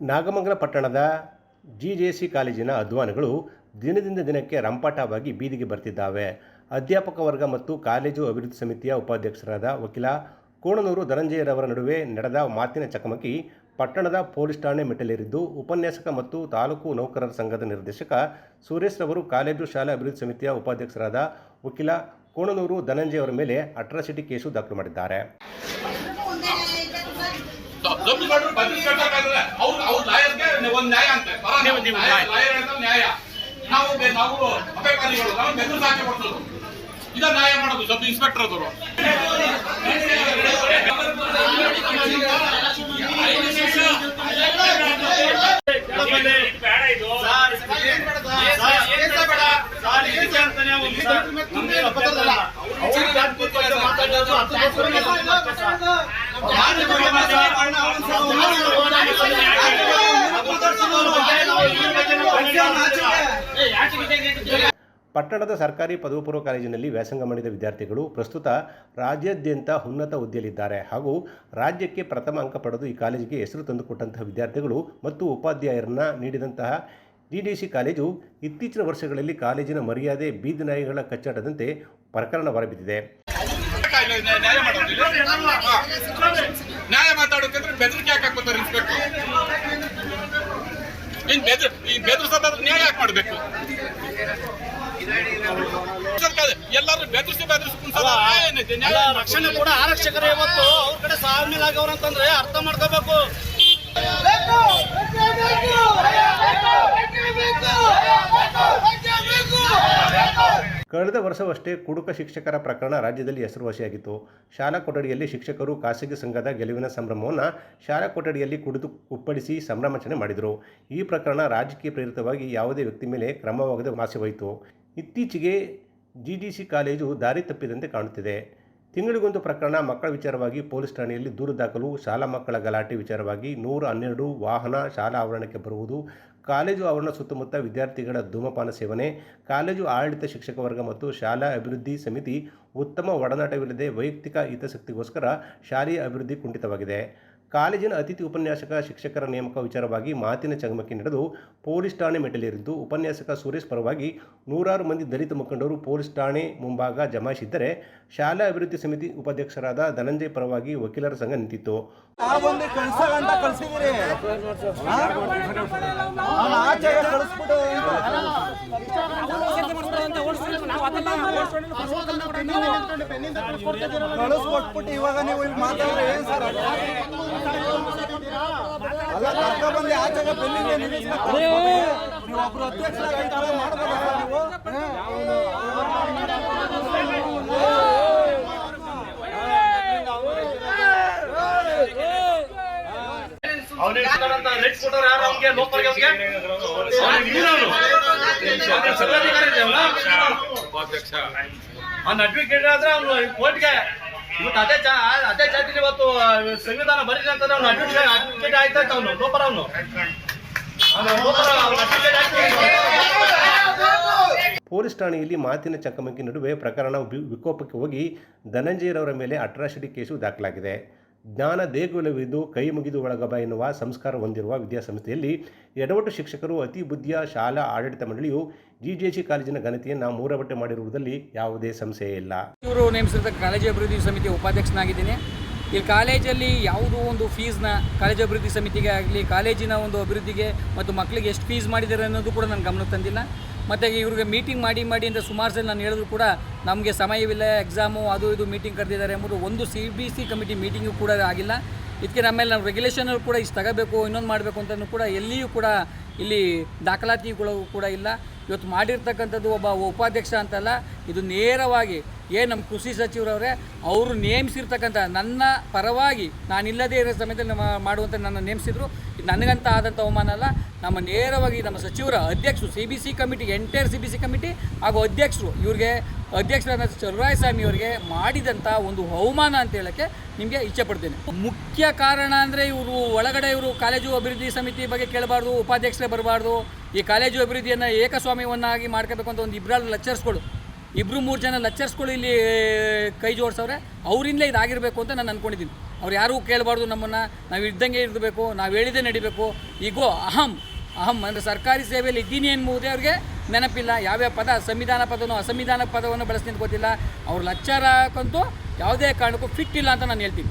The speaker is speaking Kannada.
ನಾಗಮಂಗಲ ಪಟ್ಟಣದ ಜಿ ಜೆ ಸಿ ಕಾಲೇಜಿನ ಅಧ್ವಾನಗಳು ದಿನದಿಂದ ದಿನಕ್ಕೆ ರಂಪಾಟವಾಗಿ ಬೀದಿಗೆ ಬರ್ತಿದ್ದಾವೆ. ಅಧ್ಯಾಪಕ ವರ್ಗ ಮತ್ತು ಕಾಲೇಜು ಅಭಿವೃದ್ಧಿ ಸಮಿತಿಯ ಉಪಾಧ್ಯಕ್ಷರಾದ ವಕೀಲ ಕೋಣನೂರು ಧನಂಜಯರವರ ನಡುವೆ ನಡೆದ ಮಾತಿನ ಚಕಮಕಿ ಪಟ್ಟಣದ ಪೊಲೀಸ್ ಠಾಣೆ ಮೆಟ್ಟಲೇರಿದ್ದು, ಉಪನ್ಯಾಸಕ ಮತ್ತು ತಾಲೂಕು ನೌಕರರ ಸಂಘದ ನಿರ್ದೇಶಕ ಸುರೇಶ್ ರವರು ಕಾಲೇಜು ಶಾಲೆ ಅಭಿವೃದ್ಧಿ ಸಮಿತಿಯ ಉಪಾಧ್ಯಕ್ಷರಾದ ವಕೀಲ ಕೋಣನೂರು ಧನಂಜಯ ಅವರ ಮೇಲೆ ಅಟ್ರಾಸಿಟಿ ಕೇಸು ದಾಖಲು ಮಾಡಿದ್ದಾರೆ. ಜಪ್ತಿ ಮಾಡಿದ್ರು ಬದಲಿಸ್ಬೇಕಾದ್ರೆ ಅವ್ರು ಅವ್ರ ಲಾಯರ್ಗೆ ಒಂದ್ ನ್ಯಾಯ ಅಂತ. ಪರ ನೀವು- ನೀವು ನ್ಯಾಯ ನ್ಯಾಯ. ಲಾಯರ್ ಹೇಳ್ತಾರೆ ನ್ಯಾಯ. ನಾವು ನಾವು ಅಪೇಕಾರಿಗಳು. ನಾವು ಬೆನ್ನು ಸಾಕಿ ಕೊಡ್ತದ್ರು ಇದ ನ್ಯಾಯ ಮಾಡೋದು ಸಬ್ ಇನ್ಸ್ಪೆಕ್ಟರ್ ಅವರು ಪಟ್ಟಣದ ಸರ್ಕಾರಿ ಪದವಿ ಪೂರ್ವ ಕಾಲೇಜಿನಲ್ಲಿ ವ್ಯಾಸಂಗ ಮಾಡಿದ ವಿದ್ಯಾರ್ಥಿಗಳು ಪ್ರಸ್ತುತ ರಾಜ್ಯಾದ್ಯಂತ ಉನ್ನತ ಹುದ್ದೆಯಲ್ಲಿದ್ದಾರೆ ಹಾಗೂ ರಾಜ್ಯಕ್ಕೆ ಪ್ರಥಮ ಅಂಕ ಪಡೆದು ಈ ಕಾಲೇಜಿಗೆ ಹೆಸರು ತಂದುಕೊಟ್ಟಂತಹ ವಿದ್ಯಾರ್ಥಿಗಳು ಮತ್ತು ಉಪಾಧ್ಯಾಯರನ್ನ ನೀಡಿದಂತಹ ಡಿಡಿಸಿ ಕಾಲೇಜು ಇತ್ತೀಚಿನ ವರ್ಷಗಳಲ್ಲಿ ಕಾಲೇಜಿನ ಮರ್ಯಾದೆ ಬೀದಿ ನಾಯಿಗಳ ಕಚ್ಚಾಟದಂತೆ ಪ್ರಕರಣ ಹೊರಬಿದ್ದಿದೆ ನ್ಯಾಯ ಮಾತಾಡೋಕೆಂದ್ರೆ. ನ್ಯಾಯ ಬರ್ತಾರೆ ಇನ್ಸ್ಪೆಕ್ಟರ್ ಇನ್ ಬೆದ್ರ, ಈ ಬೆದರ್ಸೋದಾದ್ರೆ ನ್ಯಾಯ ಯಾಕೆ ಮಾಡ್ಬೇಕು? ಎಲ್ಲರೂ ಬೆದರಿಸಿ ಬೆದರಿಸಿ ನ್ಯಾಯ ರಕ್ಷಣೆ ಕೂಡ ಆರಕ್ಷಕರು ಇವತ್ತು ಅವ್ರ ಕಡೆ ಸಾಮಿಲ್ ಆಗವ್ರಂತಂದ್ರೆ ಅರ್ಥ ಮಾಡ್ಕೋಬೇಕು. ಕಳೆದ ವರ್ಷವಷ್ಟೇ ಕುಡುಕ ಶಿಕ್ಷಕರ ಪ್ರಕರಣ ರಾಜ್ಯದಲ್ಲಿ ಹೆಸರುವಾಸಿಯಾಗಿತ್ತು. ಶಾಲಾ ಕೊಠಡಿಯಲ್ಲಿ ಶಿಕ್ಷಕರು ಖಾಸಗಿ ಸಂಘದ ಗೆಲುವಿನ ಸಂಭ್ರಮವನ್ನು ಶಾಲಾ ಕೊಠಡಿಯಲ್ಲಿ ಕುಡಿದು ಕುಪ್ಪಡಿಸಿ ಸಂಭ್ರಮಾಚರಣೆ ಮಾಡಿದರು. ಈ ಪ್ರಕರಣ ರಾಜಕೀಯ ಪ್ರೇರಿತವಾಗಿ ಯಾವುದೇ ವ್ಯಕ್ತಿ ಮೇಲೆ ಕ್ರಮವಾಗದೆ ನಾಶವಾಯಿತು ಇತ್ತೀಚೆಗೆ ಜಿ ಡಿ ಸಿ ಕಾಲೇಜು ದಾರಿ ತಪ್ಪಿದಂತೆ ಕಾಣುತ್ತಿದೆ. ತಿಂಗಳಿಗೊಂದು ಪ್ರಕರಣ ಮಕ್ಕಳ ವಿಚಾರವಾಗಿ ಪೊಲೀಸ್ ಠಾಣೆಯಲ್ಲಿ ದೂರು ದಾಖಲು, ಶಾಲಾ ಮಕ್ಕಳ ಗಲಾಟೆ ವಿಚಾರವಾಗಿ ನೂರ ಹನ್ನೆರಡು ವಾಹನ ಶಾಲಾ ಆವರಣಕ್ಕೆ ಬರುವುದು, ಕಾಲೇಜು ಆವರಣ ಸುತ್ತಮುತ್ತ ವಿದ್ಯಾರ್ಥಿಗಳ ಧೂಮಪಾನ ಸೇವನೆ, ಕಾಲೇಜು ಆಡಳಿತ ಶಿಕ್ಷಕ ವರ್ಗ ಮತ್ತು ಶಾಲಾ ಅಭಿವೃದ್ಧಿ ಸಮಿತಿ ಉತ್ತಮ ಒಡನಾಟವಿಲ್ಲದೆ ವೈಯಕ್ತಿಕ ಹಿತಾಸಕ್ತಿಗೋಸ್ಕರ ಶಾಲೆಯ ಅಭಿವೃದ್ಧಿ ಕುಂಠಿತವಾಗಿದೆ. ಕಾಲೇಜಿನ ಅತಿಥಿ ಉಪನ್ಯಾಸಕ ಶಿಕ್ಷಕರ ನೇಮಕ ವಿಚಾರವಾಗಿ ಮಾತಿನ ಚಕಮಕಿ ನಡೆದು ಪೊಲೀಸ್ ಠಾಣೆ ಮೆಟ್ಟಲೇರಿದ್ದು, ಉಪನ್ಯಾಸಕ ಸುರೇಶ್ ಪರವಾಗಿ ನೂರಾರು ಮಂದಿ ದಲಿತ ಮುಖಂಡರು ಪೊಲೀಸ್ ಠಾಣೆ ಮುಂಭಾಗ ಜಮಾಯಿಸಿದ್ದರೆ ಶಾಲಾ ಅಭಿವೃದ್ಧಿ ಸಮಿತಿ ಉಪಾಧ್ಯಕ್ಷರಾದ ಧನಂಜಯ ಪರವಾಗಿ ವಕೀಲರ ಸಂಘ ನಿಂತಿತ್ತು. ಕಳಿಸ್ಕೊಟ್ಬಿಟ್ಟು ಇವಾಗ ನೀವು ಇಲ್ಲಿ ಮಾತಾಡಿದ್ರೆ ಏನ್ ಸರ್? ಅಲ್ಲ ಕರ್ಕ ಬಂದು ಜಾಗ ಬೆನ್ನಿಗೆ ನೀವು ಒಬ್ರು ಅಧ್ಯಕ್ಷರಾಗಿ ಮಾಡ್ಬೋದಲ್ಲ ನೀವು ಅವನಿಗೆ ರೇಟ್ ಯಾರು ಅವ್ನಿಗೆ ಲೋಕಲ್ಗೆ ಅವನಿಗೆ. ಅವ್ನಿಗೆ ಸರ್ವಾಧಿಕಾರಿ ಇದೆಯಲ್ಲ? ಅವ್ನ ಅಡ್ವೊಕೇಟ್ ಆದ್ರೆ ಅವ್ನು ಕೋರ್ಟ್ಗೆ ಇವತ್ತು ಅದೇ ಅದೇ ಜಾತಿಲಿ ಇವತ್ತು ಸಂವಿಧಾನ ಬರೀ ಅಂತಂದ್ರೆ ಅವ್ನು ಅಡ್ವೊಕೇಟ್ ಅಡ್ವೊಕೇಟ್ ಆಯ್ತಂತ ಅವನು. ಲೋಪರ ಅವನು. ಪೊಲೀಸ್ ಠಾಣೆಯಲ್ಲಿ ಮಾತಿನ ಚಕಮಕಿ ನಡುವೆ ಪ್ರಕರಣ ವಿಕೋಪಕ್ಕೆ ಹೋಗಿ ಧನಂಜಯರವರ ಮೇಲೆ ಅಟ್ರಾಸಿಟಿ ಕೇಸು ದಾಖಲಾಗಿದೆ. ಜ್ಞಾನ ದೇಗುಲವಿದು ಕೈ ಮುಗಿದು ಒಳಗಬ ಎನ್ನುವ ಸಂಸ್ಕಾರ ಹೊಂದಿರುವ ವಿದ್ಯಾಸಂಸ್ಥೆಯಲ್ಲಿ ಎಡವಟ್ಟು ಶಿಕ್ಷಕರು ಅತಿ ಬುದ್ಧಿಯ ಶಾಲಾ ಆಡಳಿತ ಮಂಡಳಿಯು ಜಿಜೆಸಿ ಕಾಲೇಜಿನ ಘನತೆಯನ್ನು ಮೂರಬಟ್ಟೆ ಮಾಡಿರುವುದರಲ್ಲಿ ಯಾವುದೇ ಸಂಶಯ ಇಲ್ಲ. ಇವರು ನೇಮಿಸಿದ ಕಾಲೇಜು ಅಭಿವೃದ್ಧಿ ಸಮಿತಿ ಉಪಾಧ್ಯಕ್ಷನಾಗಿದ್ದೀನಿ. ಇಲ್ಲಿ ಕಾಲೇಜಲ್ಲಿ ಯಾವುದೋ ಒಂದು ಫೀಸ್ನ ಕಾಲೇಜು ಅಭಿವೃದ್ಧಿ ಸಮಿತಿಗೆ ಆಗಲಿ, ಕಾಲೇಜಿನ ಒಂದು ಅಭಿವೃದ್ಧಿಗೆ ಮತ್ತು ಮಕ್ಕಳಿಗೆ ಎಷ್ಟು ಫೀಸ್ ಮಾಡಿದ್ದಾರೆ ಅನ್ನೋದು ಕೂಡ ನಾನು ಗಮನ ತಂದಿಲ್ಲ. ಮತ್ತು ಇವ್ರಿಗೆ ಮೀಟಿಂಗ್ ಮಾಡಿ ಮಾಡಿ ಅಂತ ಸುಮಾರು ಸಲ ನಾನು ಹೇಳಿದ್ರು ಕೂಡ ನಮಗೆ ಸಮಯವಿಲ್ಲ ಎಕ್ಸಾಮು ಅದು ಇದು ಮೀಟಿಂಗ್ ಕರೆದಿದ್ದಾರೆ ಎಂಬುದು ಒಂದು C B C committee meeting ಕೂಡ ಆಗಿಲ್ಲ. ಇದಕ್ಕೆ ನಮ್ಮೇಲೆ ನಾವು ರೆಗ್ಯುಲೇಷನಲ್ಲಿ ಕೂಡ ಇಷ್ಟು ತಗೋಬೇಕು, ಇನ್ನೊಂದು ಮಾಡಬೇಕು ಅಂತಲೂ ಕೂಡ ಎಲ್ಲಿಯೂ ಕೂಡ ಇಲ್ಲಿ ದಾಖಲಾತಿಗಳು ಕೂಡ ಇಲ್ಲ. ಇವತ್ತು ಮಾಡಿರ್ತಕ್ಕಂಥದ್ದು ಒಬ್ಬ ಉಪಾಧ್ಯಕ್ಷ ಅಂತಲ್ಲ, ಇದು ನೇರವಾಗಿ ಏನು ನಮ್ಮ ಕೃಷಿ ಸಚಿವರವರೇ, ಅವರು ನೇಮಿಸಿರ್ತಕ್ಕಂಥ ನನ್ನ ಪರವಾಗಿ ನಾನಿಲ್ಲದೇ ಇರೋ ಸಮಯದಲ್ಲಿ ಮಾಡುವಂಥ ನನ್ನ ನೇಮಿಸಿದ್ರು. ನನಗಂತ ಆದಂಥ ಅವಮಾನ ಅಲ್ಲ. ನಮ್ಮ ನೇರವಾಗಿ ನಮ್ಮ ಸಚಿವರ ಅಧ್ಯಕ್ಷರು C B C committee entire C B C committee ಹಾಗೂ ಅಧ್ಯಕ್ಷರು, ಇವ್ರಿಗೆ ಅಧ್ಯಕ್ಷರಾದ ಚಲುರಾಯ ಸ್ವಾಮಿ ಅವರಿಗೆ ಮಾಡಿದಂಥ ಒಂದು ಅವಮಾನ ಅಂತ ಹೇಳೋಕ್ಕೆ ನಿಮಗೆ ಇಚ್ಛೆ ಪಡ್ತೇನೆ. ಮುಖ್ಯ ಕಾರಣ ಅಂದರೆ ಇವರು ಒಳಗಡೆ ಇವರು ಕಾಲೇಜು ಅಭಿವೃದ್ಧಿ ಸಮಿತಿ ಬಗ್ಗೆ ಕೇಳಬಾರ್ದು, ಉಪಾಧ್ಯಕ್ಷರೇ ಬರಬಾರ್ದು. ಈ ಕಾಲೇಜು ಅಭಿವೃದ್ಧಿಯನ್ನು ಏಕಸ್ವಾಮ್ಯವನ್ನಾಗಿ ಮಾಡ್ಕೋಬೇಕು ಅಂತ ಒಂದು ಇಬ್ಬರಲ್ಲಿ ಲೆಕ್ಚರ್ಸ್ಗಳು ಇಬ್ಬರು ಮೂರು ಜನ ಲೆಕ್ಚರ್ಸ್ಗಳು ಇಲ್ಲಿ ಕೈ ಜೋಡಿಸವ್ರೆ, ಅವರಿಂದಲೇ ಇದಾಗಿರಬೇಕು ಅಂತ ನಾನು ಅಂದ್ಕೊಂಡಿದ್ದೀನಿ ಅವ್ರು ಯಾರೂ ಕೇಳಬಾರ್ದು ನಮ್ಮನ್ನು, ನಾವು ಇದ್ದಂಗೆ ಇರಬೇಕು, ನಾವು ಹೇಳಿದೆ ನಡಿಬೇಕು. ಈಗೋ, ಅಹಂ ಅಹಂ ಅಂದರೆ ಸರ್ಕಾರಿ ಸೇವೆಯಲ್ಲಿ ಇದ್ದೀನಿ ಎನ್ನುವುದೇ ಅವ್ರಿಗೆ ನೆನಪಿಲ್ಲ. ಯಾವ್ಯಾವ ಪದ, ಸಂವಿಧಾನ ಪದನೋ ಅಸಂವಿಧಾನ ಪದವನ್ನು ಬಳಸ್ತೀನಿ ಗೊತ್ತಿಲ್ಲ. ಅವ್ರು ಲಚ್ಚಾರ ಹಾಕಂತೂ ಯಾವುದೇ ಕಾರಣಕ್ಕೂ ಫಿಟ್ ಇಲ್ಲ ಅಂತ ನಾನು ಹೇಳ್ತೀನಿ.